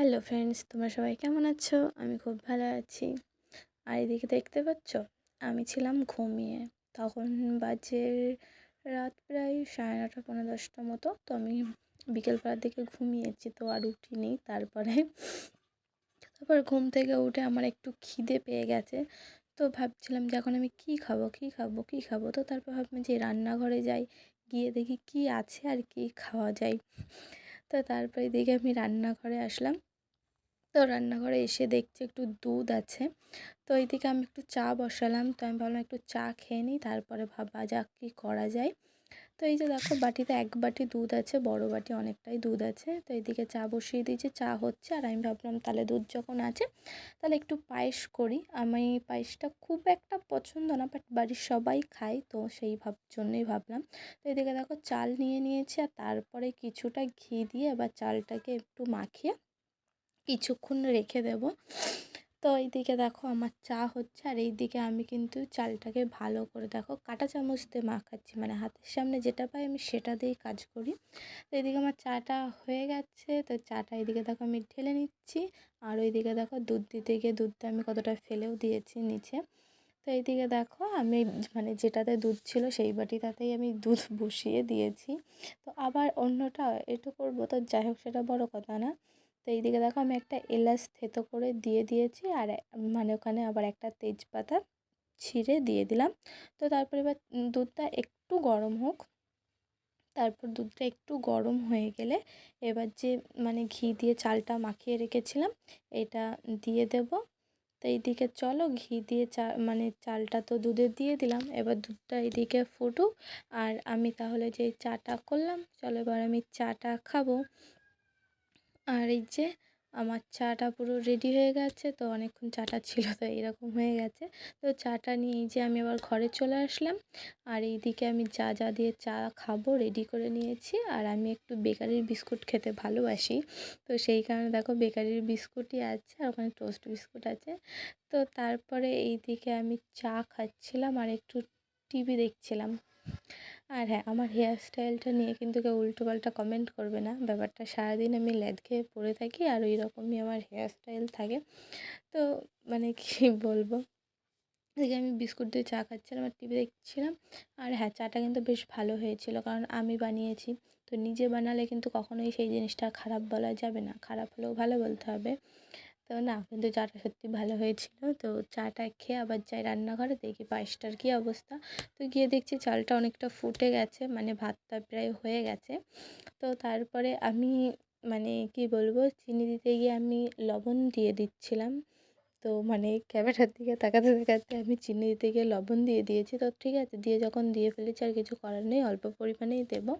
Hello friends, তোমরা সবাই কেমন আছো? আমি খুব ভালো আছি। আর এদিকে দেখতে পাচ্ছ? আমি ছিলাম ঘুমিয়ে। তখন বাজে রাত প্রায় সাড়ে নটা পনেরো দশটা মতো। তো আমি বিকেলবেলার দিকে ঘুমিয়েছি, তো আর উঠিনি তারপরে তারপর ঘুম থেকে উঠে আমার একটু খিদে পেয়ে গেছে। তো ভাবছিলাম যে এখন আমি কী খাব কী খাব কী খাব? তো তারপর ভাবলাম যে রান্নাঘরে যাই, গিয়ে দেখি কী আছে আর কী খাওয়া যায়। তো তারপরে দেখে আমি রান্নাঘরে আসলাম। তো রান্নাঘরে এসে দেখছি একটু দুধ আছে। তো এইদিকে আমি একটু চা বসালাম। তো আমি ভাবলাম একটু চা খেয়ে নিই, তারপরে ভাবা যাক কী করা যায়। তো এই যে দেখো, বাটিতে এক বাটি দুধ আছে, বড় বাটি অনেকটাই দুধ আছে। তো এইদিকে চা বসিয়ে দিয়েছি, চা হচ্ছে। আর আমি ভাবলাম, তাহলে দুধ যখন আছে, তাহলে একটু পায়েস করি। আমি পায়েসটা খুব একটা পছন্দ না, বাট বাড়ির সবাই খায়, তো সেই ভাব, জন্যই ভাবলাম। তো এদিকে দেখো, চাল নিয়ে নিয়েছি। আর তারপরে কিছুটা ঘি দিয়ে এবার চালটাকে একটু মাখিয়ে কিছুক্ষণ রেখে দেব। তো এইদিকে দেখো আমার চা হচ্ছে আর এইদিকে আমি কিন্তু চালটাকে ভালো করে দেখো কাঁটা চামচ দিয়ে মাখাচ্ছি। মানে হাতের সামনে যেটা পাই আমি সেটা দিয়েই কাজ করি। তো এইদিকে আমার চাটা হয়ে গেছে। তো চাটা এইদিকে দেখো আমি ঢেলে নিচ্ছি। আর ওইদিকে দেখো দুধ দিতে গিয়ে দুধটা আমি কতটা ফেলেও দিয়েছি নিচে। তো এইদিকে দেখো আমি মানে যেটাতে দুধ ছিল সেই বাটিটাতেই আমি দুধ বসিয়ে দিয়েছি। তো আবার অন্যটা একটু করব তো যাই হোক সেটা বড় কথা না। তো এইদিকে দেখো আমি একটা এলাচ থেতো করে দিয়ে দিয়েছি আর মানে ওখানে আবার একটা তেজপাতা ছিঁড়ে দিয়ে দিলাম। তো তারপরে এবার দুধটা একটু গরম হোক, তারপর দুধটা একটু গরম হয়ে গেলে এবার যে মানে ঘি দিয়ে চালটা মাখিয়ে রেখেছিলাম, এটা দিয়ে দেব। তো এইদিকে চলো ঘি দিয়ে চা মানে চালটা তো দুধে দিয়ে দিলাম, এবার দুধটা এইদিকে ফুটুক। আর আমি তাহলে যে চাটা করলাম, চলো এবার আমি চাটা খাব। আর এই যে আমার চাটা পুরো রেডি হয়ে গেছে, তো অনেকক্ষণ চাটা ছিল, তো এরকম হয়ে গেছে। তো চাটা নিয়ে এই যে আমি আবার ঘরে চলে আসলাম। আর এইদিকে আমি যা যা দিয়ে চা খাব রেডি করে নিয়েছি। আর আমি একটু বেকারির বিস্কুট খেতে ভালোবাসি। তো সেই কারণে দেখো বেকারির বিস্কুটই আছে, আর ওখানে টোস্ট বিস্কুট আছে। তো তারপরে এইদিকে আমি চা খাচ্ছিলাম আর একটু টিভি দেখছিলাম। আর হ্যাঁ আমার হেয়ার স্টাইলটা নিয়ে কিন্তু কেউ উল্টোপাল্টা কমেন্ট করবে না। ব্যাপারটা সারাদিন আমি ল্যাদ খেয়ে পড়ে থাকি আর ওই রকমই আমার হেয়ার স্টাইল থাকে। তো মানে কী বলব? এদিকে আমি বিস্কুট দিয়ে চা খাচ্ছিলাম আর টিভি দেখছিলাম। আর হ্যাঁ চাটা কিন্তু বেশ ভালো হয়েছিল কারণ আমি বানিয়েছি। তো নিজে বানালে কিন্তু কখনোই সেই জিনিসটা খারাপ বলা যাবে না। খারাপ হলেও ভালো বলতে হবে। তো না, কিন্তু চাটা সত্যি ভালো হয়েছিল। তো চাটা খেয়ে আবার যাই রান্নাঘরে, দেখি পায়েসটার কী অবস্থা। তো গিয়ে দেখছি চালটা অনেকটা ফুটে গেছে মানে ভাতটা প্রায় হয়ে গেছে। তো তারপরে আমি মানে কি বলব, চিনি দিতে গিয়ে আমি লবণ দিয়ে দিচ্ছিলাম। তো মানে ক্যামেরার দিকে তাকাতে তাকাতে আমি চিনি দিতে গিয়ে লবণ দিয়ে দিয়েছি। তো ঠিক আছে, দিয়ে যখন দিয়ে ফেলেছি আর কিছু করার নেই, অল্প পরিমাণেই দেবো।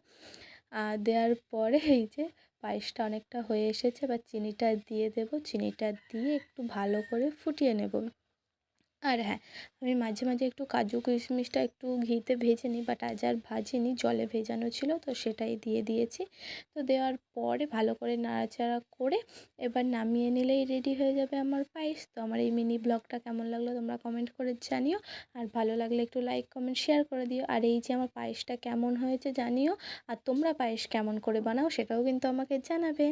দেওয়ার পরে এই যে পায়েসটা অনেকটা হয়ে এসেছে, এবার চিনিটা দিয়ে দেবো। চিনিটা দিয়ে একটু ভালো করে ফুটিয়ে নেব। আর হ্যাঁ আমি মাঝে মাঝে একটু কাজু কিশমিশটা একটু ঘিতে ভেজে নিই বাট আজ আর ভাজিনি, জলে ভেজানো ছিল, তো সেটাই দিয়ে দিয়েছি। তো দেওয়ার পরে ভালো করে নাড়াচাড়া করে এবার নামিয়ে নিলেই রেডি হয়ে যাবে আমার পায়েস। তো আমার এই মিনি ব্লগটা কেমন লাগল তোমরা কমেন্ট করে জানিও, আর ভালো লাগলে একটু লাইক কমেন্ট শেয়ার করে দিও। আর এই যে আমার পায়েসটা কেমন হয়েছে জানিও, আর তোমরা পায়েস কেমন করে বানাও সেটাও কিন্তু আমাকে জানাবে।